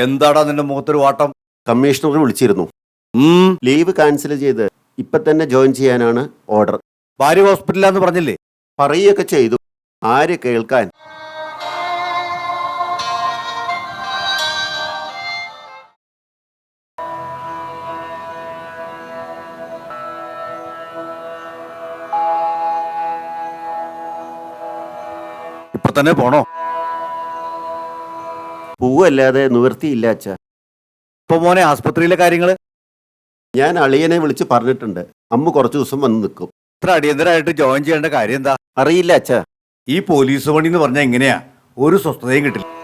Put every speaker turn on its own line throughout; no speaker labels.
എന്താടാ നിന്റെ മുഖത്തൊരു വാട്ടം?
കമ്മീഷണർ വിളിച്ചിരുന്നു. ലീവ് ക്യാൻസൽ ചെയ്ത് ഇപ്പൊ തന്നെ ജോയിൻ ചെയ്യാനാണ് ഓർഡർ.
ഭാര്യ ഹോസ്പിറ്റലാന്ന് പറഞ്ഞില്ലേ?
പറയുകയൊക്കെ ചെയ്തു. ആര് കേൾക്കാൻ?
ഇപ്പൊ തന്നെ പോണോ?
പൂവല്ലാതെ നിവൃത്തിയില്ല അച്ഛ.
ഇപ്പൊ മോനെ ആസ്പത്രിയിലെ കാര്യങ്ങൾ
ഞാൻ അളിയനെ വിളിച്ച് പറഞ്ഞിട്ടുണ്ട്. അമ്മ കുറച്ചു ദിവസം വന്ന് നിൽക്കും.
ഇത്ര അടിയന്തരമായിട്ട് ജോയിൻ ചെയ്യേണ്ട കാര്യം എന്താ?
അറിയില്ല അച്ഛ.
ഈ പോലീസ് പണി എന്ന് പറഞ്ഞാൽ എങ്ങനെയാ? ഒരു സ്വസ്ഥതയും കിട്ടില്ല.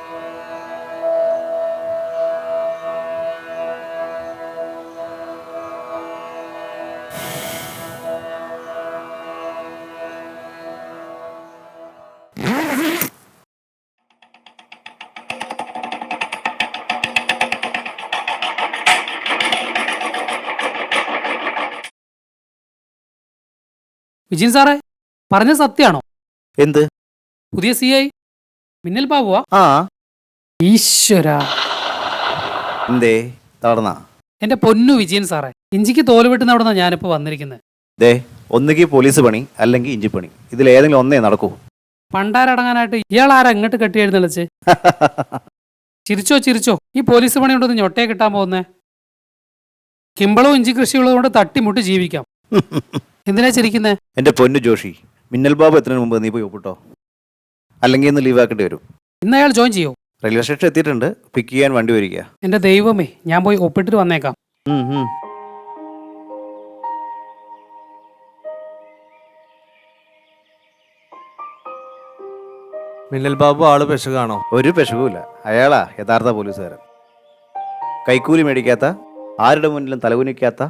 വിജയൻ സാറേ പറഞ്ഞ സത്യാണോ?
എന്ത്?
പുതിയ സി ഐ മിന്നൽ ബാബുവാ?
ആ.
ഈശ്വര.
എന്തേ തളർന്ന?
എന്റെ പൊന്നു വിജയൻ സാറേ ഇഞ്ചിക്ക് തോൽ വെട്ടുന്ന അവിടെ നിന്നാണ് ഞാനിപ്പോ വന്നിരിക്കുന്നത്
ദേ ഒന്നുകിൽ പോലീസ് പണി അല്ലെങ്കിൽ ഇഞ്ചി പണി. ഇതിൽ ഏതെങ്കിലും ഒന്നേ നടക്കൂ.
പണ്ടാരടങ്ങാനായിട്ട് ഇയാൾ ആരാ ഇങ്ങോട്ട് കെട്ടി എഴുന്നള്ളിച്ച്? ചിരിച്ചോ ചിരിച്ചോ ഈ പോലീസ് പണി കൊണ്ടൊന്ന് ഞൊട്ടയെ കിട്ടാൻ പോകുന്നേ? കിമ്പളവും ഇഞ്ചി കൃഷിയുള്ളത് കൊണ്ട് തട്ടിമുട്ടി ജീവിക്കാം. എന്തിനാ ചിരിക്കുന്നേ?
എന്റെ പൊന്നു ജോഷി മിന്നൽ ബാബു എത്തുന്നതിന് മുമ്പ് നീ പോയി ഒപ്പിട്ടോ? അല്ലെങ്കിൽ ഇന്ന് ലീവ് ആക്കേണ്ടി വരും.
ഇന്ന് അയാൾ ജോയിൻ ചെയ്യോ?
റെയിൽവേ സ്റ്റേഷൻ എത്തിയിട്ടുണ്ട് പിക്ക് ചെയ്യാൻ വണ്ടി വരിക.
എന്റെ ദൈവമേ ഞാൻ പോയി ഒപ്പിട്ടിട്ട് വന്നേക്കാം.
മിന്നൽ ബാബു ആൾ പെശകാണോ?
ഒരു പെശകുമില്ല. അയാളാ യഥാർത്ഥ പോലീസുകാരൻ. കൈക്കൂലി മേടിക്കാത്ത ആരുടെ മുന്നിലും തലകുനിക്കാത്ത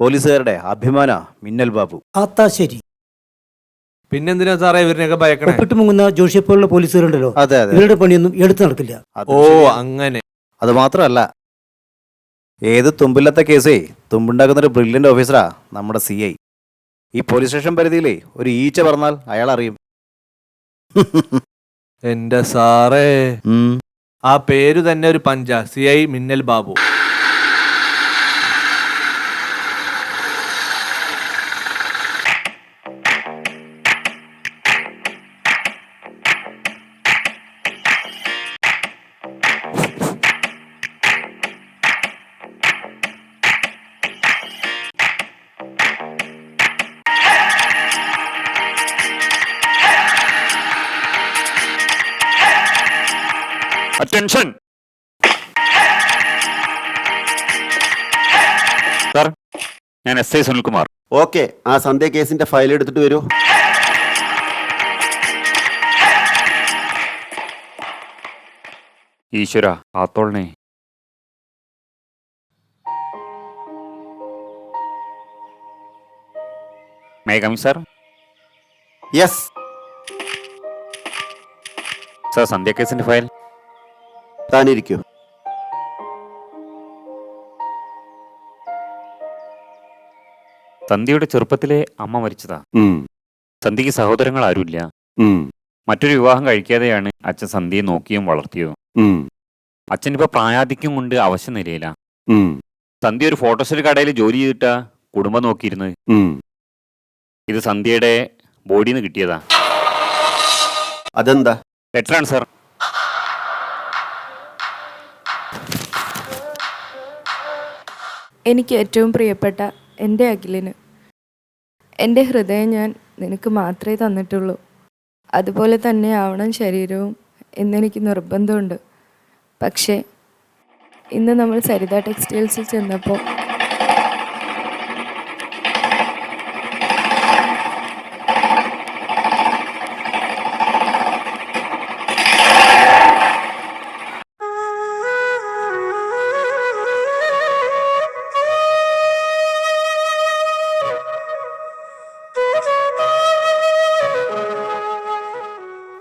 പോലീസുകാരുടെ അഭിമാന മിന്നൽ ബാബു.
ആത്താശ്ശേരി. ശരി
പിന്നെന്തിനാ സാറേ ഇവരിനെയൊക്കെ ഭയക്കണേ?
ഒപ്പിട്ട് മുങ്ങുന്ന ജോഷിയെ പോലുള്ള പോലീസുകാരുണ്ടല്ലോ
അതെ അതെ.
ഇവരുടെ പണിയൊന്നും എടുത്തു നടക്കില്ല.
അത്
ഓ
ശരിയാ.
അങ്ങനെ.
അത് മാത്രമല്ല ഏത് തുമ്പില്ലാത്ത കേസേ തുമ്പുണ്ടാക്കുന്ന ഒരു ബ്രില്യന്റ് ഓഫീസറാ നമ്മുടെ സി ഐ ഈ പോലീസ് സ്റ്റേഷൻ പരിധിയിലേ ഒരു ഈച്ച പറഞ്ഞാൽ അയാൾ അറിയും.
എന്റെ സാറേ.
ഉം.
ആ പേര് തന്നെ ഒരു പഞ്ച സി ഐ മിന്നൽ ബാബു.
അറ്റൻഷൻ സാർ ഞാൻ എസ് ഐ സുനിൽകുമാർ.
ഓക്കെ ആ സന്ധ്യ കേസിന്റെ ഫയൽ എടുത്തിട്ട് വരൂ.
ഈശ്വര ആത്തോളനെ. മേഘം സാർ
യെസ്
സാർ സന്ധ്യ കേസിന്റെ ഫയൽ.
താനിരിക്കൂ.
സന്ധ്യയുടെ ചെറുപ്പത്തിലെ അമ്മ മരിച്ചതാ.
തന്തിക്ക്
സന്ധ്യക്ക് സഹോദരങ്ങൾ ആരുമില്ല. മറ്റൊരു വിവാഹം കഴിക്കാതെയാണ് അച്ഛൻ സന്ധ്യയെ നോക്കിയും വളർത്തിയതും. അച്ഛനിപ്പോ പ്രായാധിക്യം കൊണ്ട് അവശ്യ നിലയിലാ. സന്ധ്യ ഒരു ഫോട്ടോസ്റ്റേറ്റ് കടയിൽ ജോലി ചെയ്തിട്ടാ കുടുംബം നോക്കിയിരുന്നത്. ഇത് സന്ധ്യയുടെ ബോഡിന്ന് കിട്ടിയതാ.
അതെന്താ?
ലെറ്ററാണ് സാർ
എനിക്ക് ഏറ്റവും പ്രിയപ്പെട്ട എന്റെ അഖിലിന്. എന്റെ ഹൃദയം ഞാൻ നിനക്ക് മാത്രമേ തന്നിട്ടുള്ളൂ. അതുപോലെ തന്നെ ആവണം ശരീരവും എന്നെനിക്ക് നിർബന്ധമുണ്ട്. പക്ഷേ ഇന്ന് നമ്മൾ സരിത ടെക്സ്റ്റൈൽസിൽ ചെന്നപ്പോൾ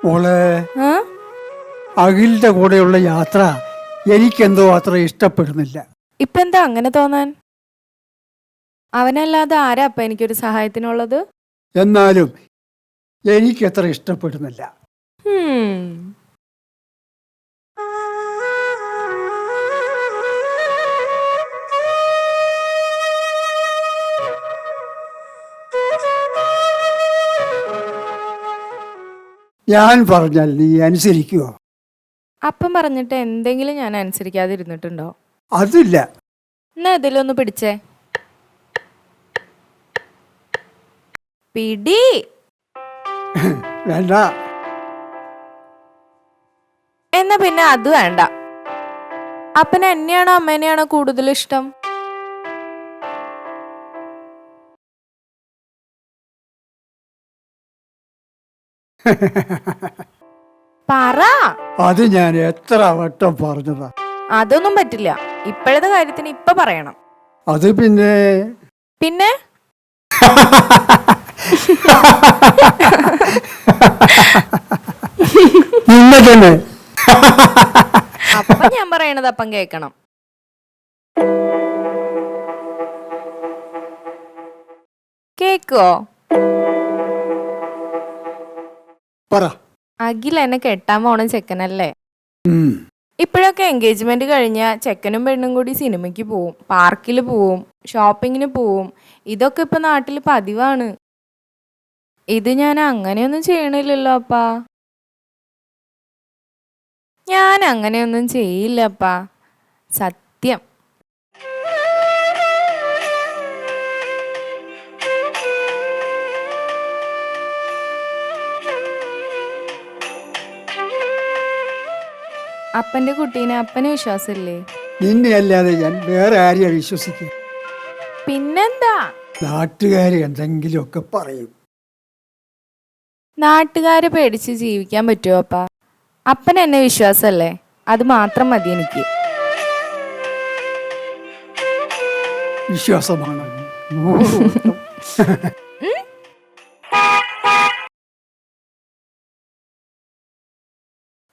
മോളെ. അഖിലിന്റെ കൂടെയുള്ള യാത്ര എനിക്കെന്തോ അത്ര ഇഷ്ടപ്പെടുന്നില്ല.
ഇപ്പൊ എന്താ അങ്ങനെ തോന്നാൻ? അവനല്ലാതെ ആരാ അപ്പ എനിക്കൊരു സഹായത്തിനുള്ളത്?
എന്നാലും എനിക്കത്ര ഇഷ്ടപ്പെടുന്നില്ല. ഞാൻ പറഞ്ഞാൽ നീ അനുസരിക്കുവോ
അപ്പം പറഞ്ഞിട്ട് എന്തെങ്കിലും ഞാൻ അനുസരിക്കാതിരുന്നിട്ടുണ്ടോ?
അതില്ല.
എന്നാ ഇതിലൊന്ന് പിടിച്ചേ. പിടി.
വേണ്ട.
എന്നാ പിന്നെ അത് വേണ്ട. അപ്പന് എന്നെയാണോ അമ്മേനെയാണോ കൂടുതൽ ഇഷ്ടം? പറ.
അത് ഞാൻ എത്ര വട്ടം പറഞ്ഞതാ.
അതൊന്നും പറ്റില്ല. ഇപ്പോഴത്തെ കാര്യത്തിന് ഇപ്പൊ പറയണം.
അത് പിന്നെ?
പിന്നെ?
നിന്നെ തന്നെ.
അപ്പൊ ഞാൻ പറയണത് അപ്പം കേക്കണം കേക്കോ?
പറ.
അഖിൽ എന്നെ കെട്ടാൻ പോണ ചെക്കനല്ലേ?
ഉം.
ഇപ്പോഴൊക്കെ എൻഗേജ്മെന്റ് കഴിഞ്ഞ ചെക്കനും പെണ്ണും കൂടി സിനിമയ്ക്ക് പോവും പാർക്കിൽ പോവും ഷോപ്പിങ്ങിന് പോവും. ഇതൊക്കെ ഇപ്പൊ നാട്ടിൽ പതിവാണ്. ഇത് ഞാൻ അങ്ങനെയൊന്നും ചെയ്യണില്ലല്ലോ അപ്പാ. ഞാൻ അങ്ങനെയൊന്നും ചെയ്യില്ലപ്പാ സത്യം. അപ്പന്റെ കുട്ടീനെ അപ്പനെ വിശ്വാസമില്ലേ?
നിന്നെ അല്ലാതെ ഞാൻ വേറെ ആരെയാ വിശ്വസിക്കുക
പിന്നെന്താ?
നാട്ടുകാര് എന്തെങ്കിലും ഒക്കെ പറയും.
നാട്ടുകാരെ പേടിച്ച് ജീവിക്കാൻ പറ്റുമോ അപ്പ? അപ്പൻ എന്നെ വിശ്വാസമല്ലേ? അത് മാത്രം മതി എനിക്ക്.
വിശ്വാസമാണ്.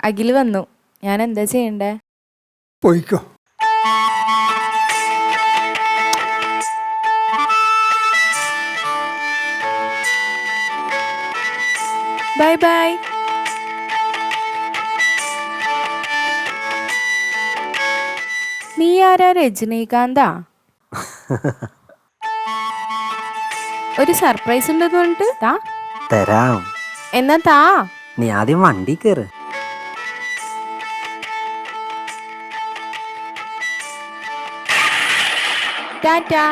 അഖിൽ വന്നു. ഞാൻ എന്താ ചെയ്യണ്ടേ?
പോയിക്കോ.
Bye bye. നീ ആരാ രജനീകാന്താ? ഒരു സർപ്രൈസ് ഉണ്ടെന്ന് പറഞ്ഞിട്ട് താ.
തരാം.
എന്നാ താ.
നീ ആദ്യം വണ്ടി കയറ്
ടാറ്റാ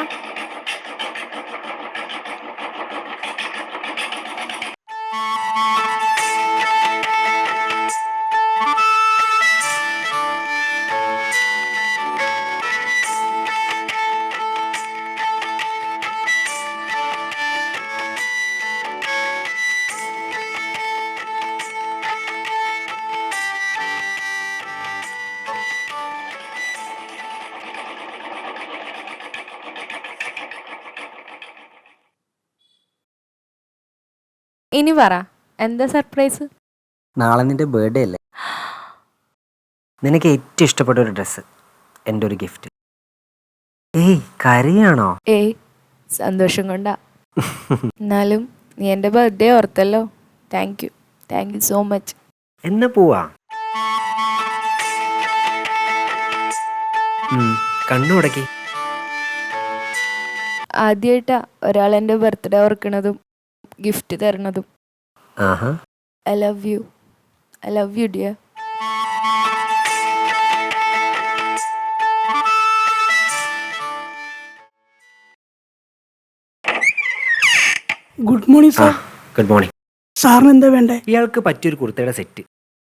ഇനി പറ. എന്താ സർപ്രൈസ്
നാളെ നിന്റെ ബർത്ത്ഡേ അല്ലേ? നിനക്ക് ഏറ്റവും ഇഷ്ടപ്പെട്ട ഒരു ഡ്രസ്സ് എന്റെ ഒരു ഗിഫ്റ്റ് ഏയ് കരിയാണോ?
ഏയ് സന്തോഷം കൊണ്ടാ. എന്നാലും നീ എന്റെ birthday ഓർത്തല്ലോ. Thank you thank you so much
എന്ന പോവാ? ഉം, കണ്ണു ഉടക്കി
ആദ്യമായിട്ടാ ഒരാൾ എന്റെ ബർത്ത്ഡേ ഓർക്കണതും. ഗിഫ്റ്റ് തരണതും.
ആഹാ.
I love you I love you
dear good
morning
sir
good morning
സാറിന് എന്താ വേണ്ടേ?
ഇയാൾക്ക് പറ്റിയൊരു കുർത്തയുടെ സെറ്റ്.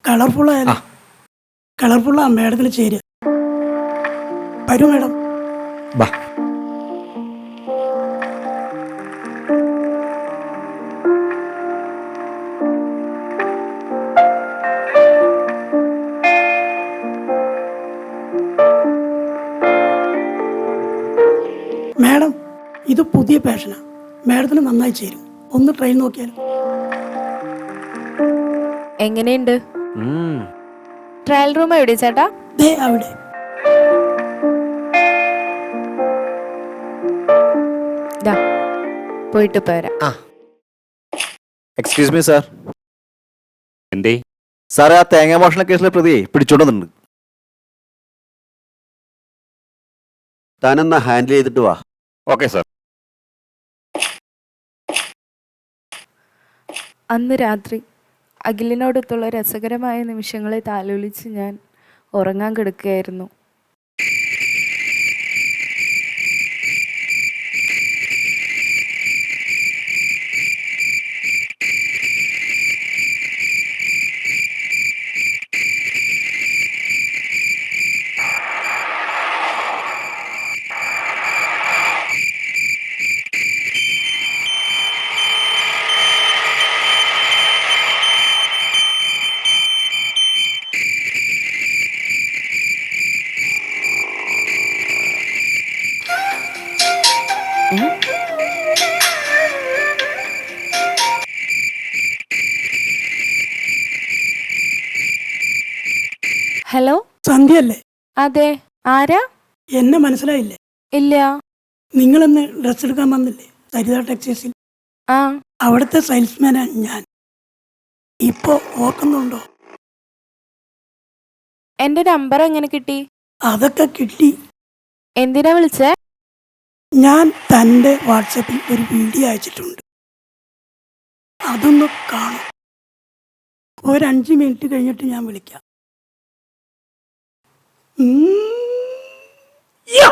കളർഫുൾ ആയാലും? കളർഫുൾ ആ മേഡത്തിൽ ചേരുക. വരൂ മേഡം.
ബാ.
പുതിയ മാഡത്തിന് നന്നായി ചേരും. ഒന്ന് ട്രെയിൻ നോക്കിയാലും?
എങ്ങനെയുണ്ട്? ട്രയൽ റൂം എവിടെ ചേട്ടാ?
ദേ അവിടെ.
ദാ പോയിട്ട് പോരാ
എക്സ്ക്യൂസ് മീ സാർ
എന്തേ?
സാറേ ആ തേങ്ങാ മോഷണ കേസിലെ പ്രതിയെ പിടിച്ചോണ്ടുന്നുണ്ട്
താനെന്നാ ഹാൻഡിൽ ചെയ്തിട്ട് വാ.
ഓക്കെ സാർ
അന്ന് രാത്രി അഖിലിനോടൊത്തുള്ള രസകരമായ നിമിഷങ്ങളെ താലോലിച്ച് ഞാൻ ഉറങ്ങാൻ കിടക്കുകയായിരുന്നു. ഹലോ?
സന്ധ്യല്ലേ
അതെ. ആരാ?
എന്നെ മനസ്സിലായില്ലേ?
ഇല്ല.
നിങ്ങളെന്ന് ഡ്രസ് എടുക്കാൻ വന്നില്ലേ? സരിത ടെക്സ്റ്റൈൽസിൽ?
ആ.
അവിടുത്തെ സെയിൽസ്മാനാണ് ഞാൻ. ഇപ്പോ ഓർക്കുന്നുണ്ടോ?
എന്റെ നമ്പർ എങ്ങനെ കിട്ടി?
അതൊക്കെ കിട്ടി.
എന്തിനാ വിളിച്ചേ?
ഞാൻ തന്റെ വാട്സപ്പിൽ ഒരു വീഡിയോ അയച്ചിട്ടുണ്ട്. അതൊന്ന് കാണും. ഒരു അഞ്ച് മിനിറ്റ് കഴിഞ്ഞിട്ട് ഞാൻ വിളിക്കാം. ഉം. യ്യോ!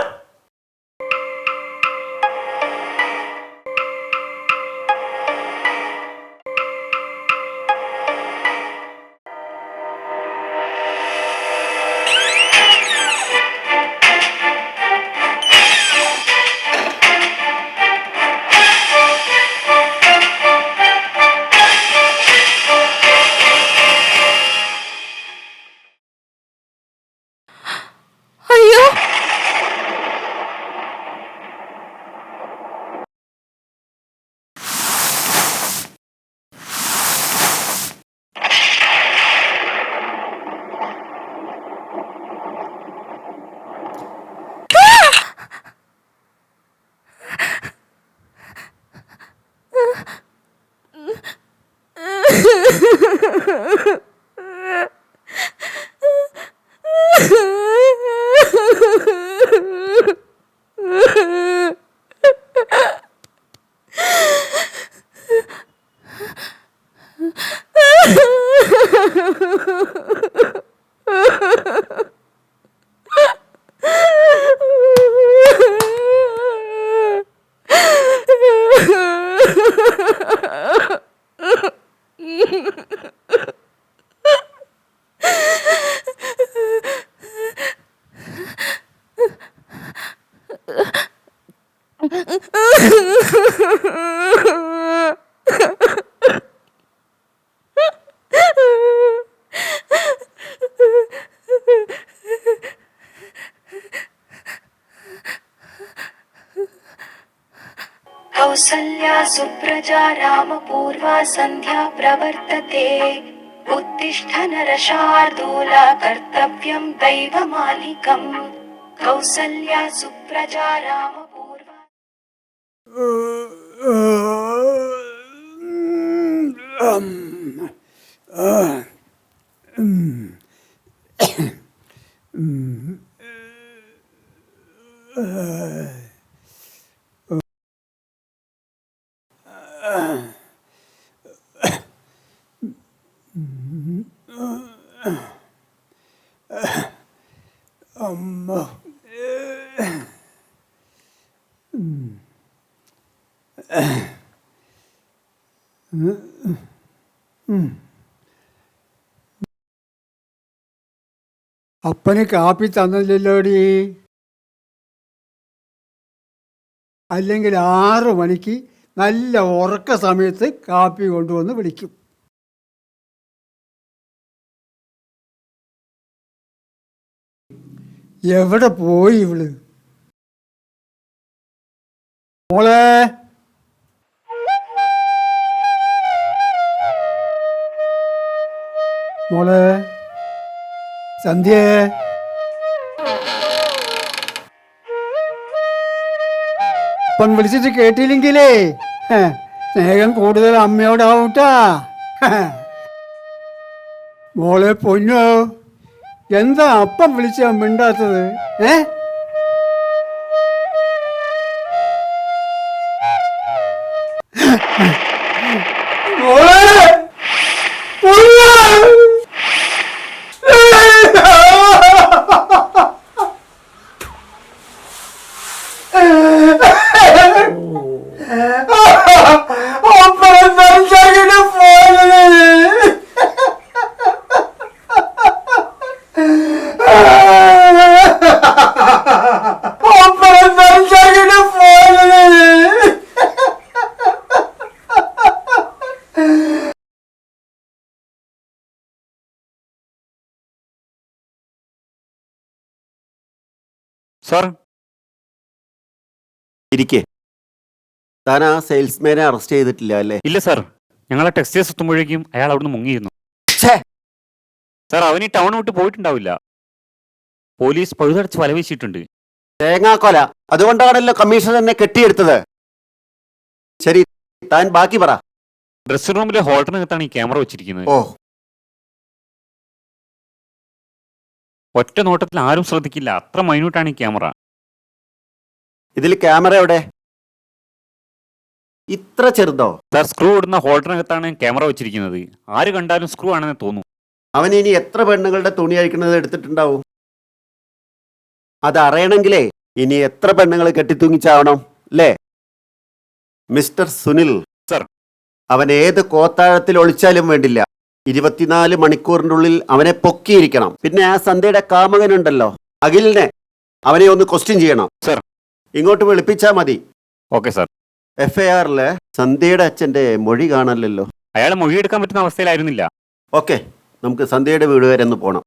सन्ध्या प्रवर्तते। उत्तिष्ठ नरशार्दूला कर्तव्यं दैवमालिकम् कौसल्या सुप्रजा रामपूर्वा।
അപ്പന് കാപ്പി തന്നില്ലല്ലോടി. അല്ലെങ്കിൽ ആറു മണിക്ക് നല്ല ഉറക്ക സമയത്ത് കാപ്പി കൊണ്ടുവന്ന് വിളിക്കും. എവിടെ പോയി ഇവൾ? മോളെ? മോളെ? സന്ധ്യേ. ഇപ്പം വിളിച്ചിട്ട് കേട്ടില്ലെങ്കിലേ. സ്നേഹം കൂടുതൽ അമ്മയോടാവൂട്ടാ. മോളെ പൊന്നോ എന്താ അപ്പം വിളിച്ച മിണ്ടാത്തത്? ഏ? മോളെ
ഇരിക്കേ. താൻ ആ സെയിൽസ്മാനെ അറസ്റ്റ് ചെയ്തിട്ടില്ല അല്ലേ?
ഇല്ല സാർ. ഞങ്ങളെ ടെക്സ്റ്റൈൽസ് എത്തുമ്പോഴേക്കും അയാൾ അവിടുന്ന് മുങ്ങിയിരുന്നു.
ഛേ!
സാർ അവൻ ഈ ടൗൺ വിട്ട് പോയിട്ടുണ്ടാവില്ല. പോലീസ് പഴുതടച്ച് വലവീശിയിട്ടുണ്ട്
തേങ്ങാക്കൊല. അതുകൊണ്ടാണല്ലോ കമ്മീഷൻ എന്നെ കെട്ടിയെടുത്തത്. ശരി താൻ ബാക്കി പറ.
ഡ്രസ്സിംഗ് റൂമിലെ ഹോട്ടലിനകത്താണ് ഈ ക്യാമറ വെച്ചിരിക്കുന്നത്.
ഓ.
ഒറ്റ നോട്ടത്തിൽ ആരും ശ്രദ്ധിക്കില്ല. അത്ര മൈന്യൂട്ടാണ് ഈ ക്യാമറ.
ഇതിൽ ക്യാമറ എവിടെ? ഇത്ര ചെറുതോ?
സാർ സ്ക്രൂ ഇടുന്ന ഹോൾഡറിനകത്താണ് ക്യാമറ വെച്ചിരിക്കുന്നത്. ആര് കണ്ടാലും സ്ക്രൂ ആണെന്ന് തോന്നും.
അവൻ ഇനി എത്ര പെണ്ണുങ്ങളുടെ തുണി അഴിക്കുന്നത് എടുത്തിട്ടുണ്ടാവും? അത് അറിയണമെങ്കിലേ ഇനി എത്ര പെണ്ണുങ്ങൾ കെട്ടിത്തൂങ്ങിച്ചാവണം അല്ലേ? Mister Sunil
sir.
അവൻ ഏത് കോത്താഴത്തിൽ ഒളിച്ചാലും വേണ്ടില്ല. ഇരുപത്തിനാല് മണിക്കൂറിന്റെ ഉള്ളിൽ അവനെ പൊക്കിയിരിക്കണം. പിന്നെ ആ സന്ധ്യയുടെ കാമകനുണ്ടല്ലോ അഖിലിനെ അവനെ ഒന്ന് ക്വസ്റ്റ്യൻ ചെയ്യണം.
സർ.
ഇങ്ങോട്ട് വിളിപ്പിച്ചാൽ മതി.
Okay sir.
എഫ് ഐ ആറിൽ സന്ധ്യയുടെ അച്ഛന്റെ മൊഴി കാണല്ലോ
അയാൾ മൊഴിയെടുക്കാൻ പറ്റുന്ന അവസ്ഥയിലായിരുന്നില്ല.
ഓക്കെ നമുക്ക് സന്ധ്യയുടെ വീട് വരെ ഒന്ന് പോണം.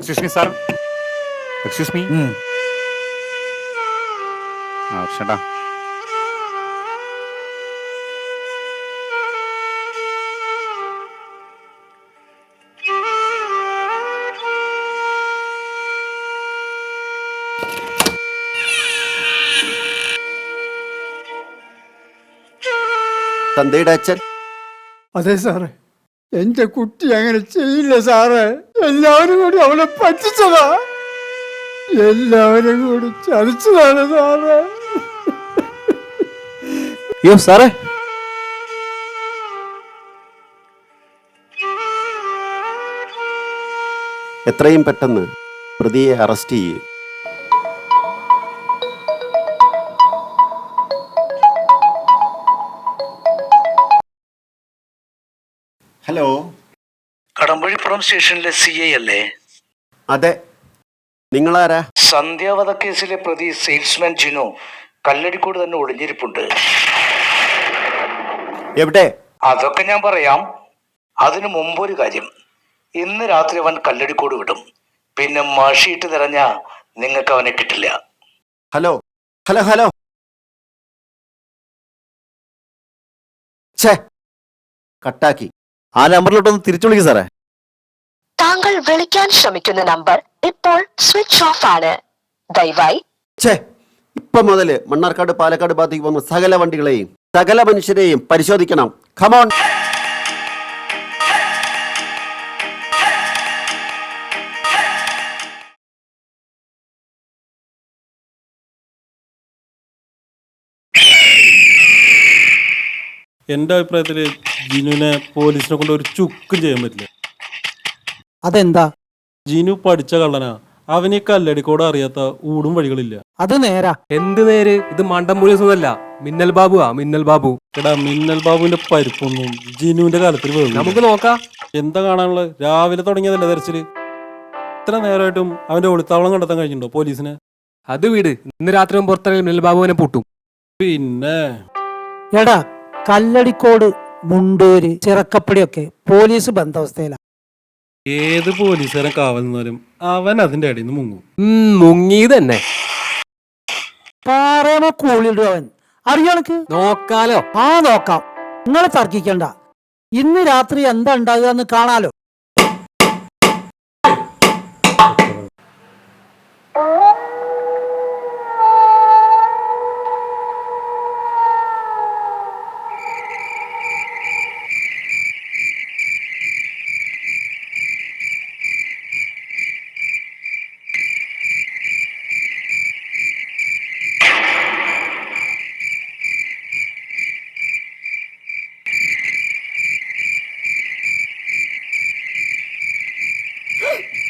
Excuse me sir excuse me ആ ചേട്ടാ
സന്ധ്യയുടെ അച്ഛൻ.
അതെ സാറേ. എന്റെ കുട്ടി അങ്ങനെ ചെയ്യില്ല സാറേ. എല്ലാവരും കൂടി അവളെ പറ്റിച്ചതാ. എല്ലാവരും കൂടി ചതിച്ചതാണ് സാറേ.
അയ്യോ സാറേ.
എത്രയും പെട്ടെന്ന് പ്രതിയെ അറസ്റ്റ് ചെയ്യും.
കടമ്പഴിപ്പുറം സ്റ്റേഷനിലെ സി ഐ അല്ലേ?
അതെ. നിങ്ങളാരാ?
സന്ധ്യാവത കേസിലെ പ്രതി സെയിൽസ്മാൻ ജിനോ കല്ലടിക്കോട് തന്നെ ഒളിഞ്ഞിരിപ്പുണ്ട്.
എവിടെ?
അതൊക്കെ ഞാൻ പറയാം. അതിനു മുമ്പൊരു കാര്യം. ഇന്ന് രാത്രി അവൻ കല്ലടിക്കോട് വിടും. പിന്നെ മഷിയിട്ട് തിരഞ്ഞ നിങ്ങൾക്ക് അവനെ കിട്ടില്ല.
ഹലോ. Hello hello. ഛേ. കട്ടാക്കി.
ആ നമ്പറിലോട്ടൊന്ന് തിരിച്ചു വിളിക്കും സാറേ.
താങ്കൾ വിളിക്കാൻ ശ്രമിക്കുന്ന നമ്പർ ഇപ്പോൾ സ്വിച്ച് ഓഫ് ആണ്. ദയവായി.
ഛേ ഇപ്പൊ മുതൽ മണ്ണാർക്കാട് പാലക്കാട് ഭാഗത്തേക്ക് പോകുന്ന സകല വണ്ടികളെയും സകല മനുഷ്യരെയും പരിശോധിക്കണം. ഖമോൺ
എന്റെ അഭിപ്രായത്തിൽ ജിനുവിനെ പോലീസിനെ കൊണ്ട് ഒരു ചുക്കും ചെയ്യാൻ പറ്റില്ല.
അതെന്താ?
ജിനു പഠിച്ച കള്ളനാ. അവനെ ഈ കല്ലടിക്കോട് അറിയാത്ത ഊടും വഴികളില്ല.
അത് നേരാ.
എന്ത് നേര്? ഇത് മണ്ടം പോലീസൊന്നല്ല മിന്നൽ ബാബുവാ മിന്നൽ ബാബു.
എടാ മിന്നൽ ബാബുവിന്റെ പരിപ്പൊന്നും ജിനുവിന്റെ കാലത്തിൽ വേണം
നമുക്ക് നോക്കാം.
എന്താ കാണാനുള്ളത്? രാവിലെ തുടങ്ങിയതല്ലേ തെരച്ചിൽ? ഇത്ര നേരമായിട്ടും അവന്റെ ഒളിത്താവളം കണ്ടെത്താൻ കഴിഞ്ഞിട്ടുണ്ടോ പോലീസിനെ?
അത് വീട്. ഇന്ന് രാത്രി പുറത്തിറങ്ങി മിന്നൽ ബാബുവിനെ പൂട്ടും.
പിന്നെ?
എടാ കല്ലടിക്കോട് മുണ്ടൂര് ചിറക്കപ്പടിയൊക്കെ പോലീസ് ബന്ധാവസ്ഥയിലാണ്
ഏത് പോലീസുകാരൻ കാവൽ നിന്നാലും അവൻ അതിന്റെ അടിയിൽ നിന്ന് മുങ്ങും.
മുങ്ങി തന്നെ.
പാറയമ കൂളിടും അവൻ. അറിയണക്ക്
നോക്കാലോ.
ആ നോക്കാം. നിങ്ങൾ തർക്കിക്കണ്ട. ഇന്ന് രാത്രി എന്താ ഉണ്ടാകുക എന്ന് കാണാലോ. Yeah.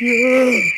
Yeah.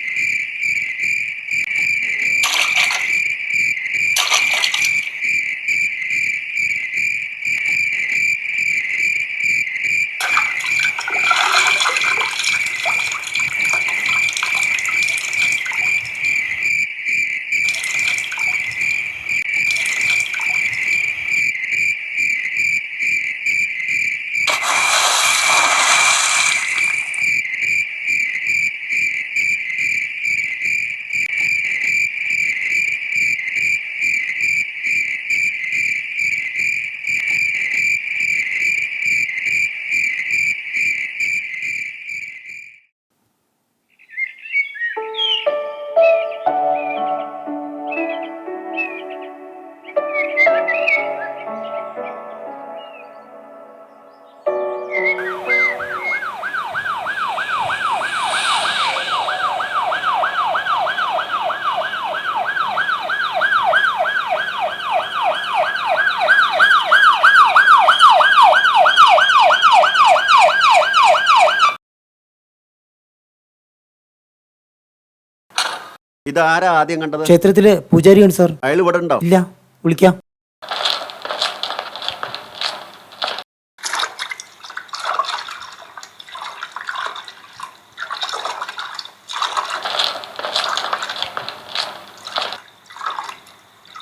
ഇതാരാ ആദ്യം കണ്ടത്?
ക്ഷേത്രത്തിലെ പൂജാരിയാണ് സാർ.
അയാൾ ഇവിടെ ഉണ്ടോ?
ഇല്ല വിളിക്കാം.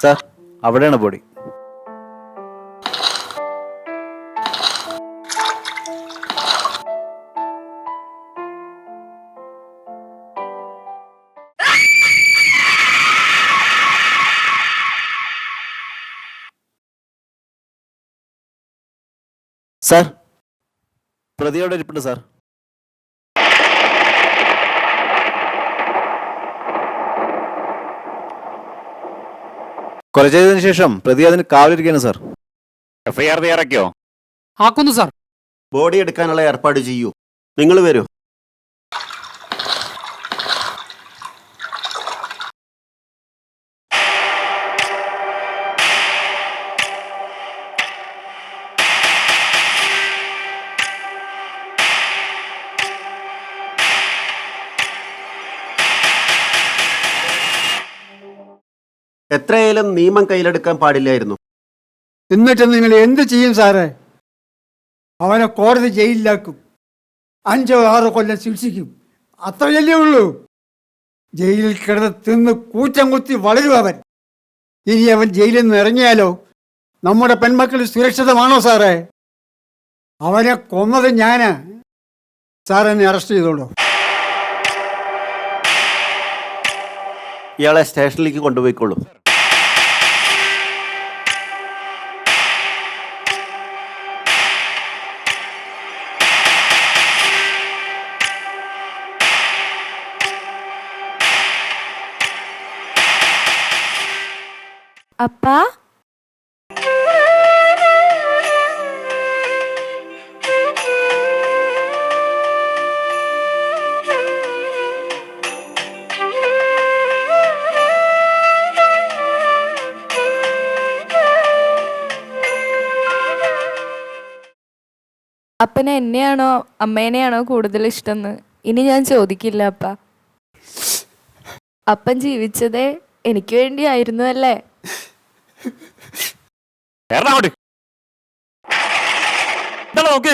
സാർ അവിടെയാണ് ബോഡി. സാർ? പ്രതിയോടെ അവിടെ ഇരിപ്പുണ്ട് സാർ. കൊല ചെയ്തതിനു ശേഷം പ്രതി അതിന് കാവലിരിക്കുകയാണ് സാർ.
എഫ്ഐആർ തയ്യാറാക്കിയോ?
ആക്കുന്നു സാർ.
ബോഡി എടുക്കാനുള്ള ഏർപ്പാട് ചെയ്യൂ. നിങ്ങൾ വരൂ. എത്രയായാലും നിയമം കയ്യിലെടുക്കാൻ പാടില്ലായിരുന്നു.
എന്നിട്ട് നിങ്ങൾ എന്ത് ചെയ്യും സാറേ? അവനെ കോടതി ജയിലിലാക്കും. അഞ്ചോ ആറോ കൊല്ലം ശിക്ഷിക്കും അത്രയല്ലേ ഉള്ളൂ. ജയിലിൽ കിടന്ന് തിന്ന് കൂറ്റം കുത്തി വളരും അവൻ. ഇനി അവൻ ജയിലിൽ നിന്ന് ഇറങ്ങിയാലോ? നമ്മുടെ പെൺമക്കൾ സുരക്ഷിതമാണോ സാറേ? അവനെ കൊന്നത് ഞാനാ. സാറെന്നെ അറസ്റ്റ് ചെയ്തോളൂ.
ഇയാളെ സ്റ്റേഷനിലേക്ക് കൊണ്ടുപോയിക്കോളൂ.
അപ്പാ? അപ്പന് എന്നെയാണോ അമ്മേനെയാണോ കൂടുതൽ ഇഷ്ടമെന്ന് ഇനി ഞാൻ ചോദിക്കില്ല അപ്പ. അപ്പൻ ജീവിച്ചതേ എനിക്ക് വേണ്ടിയായിരുന്നു അല്ലേ?
നോക്കി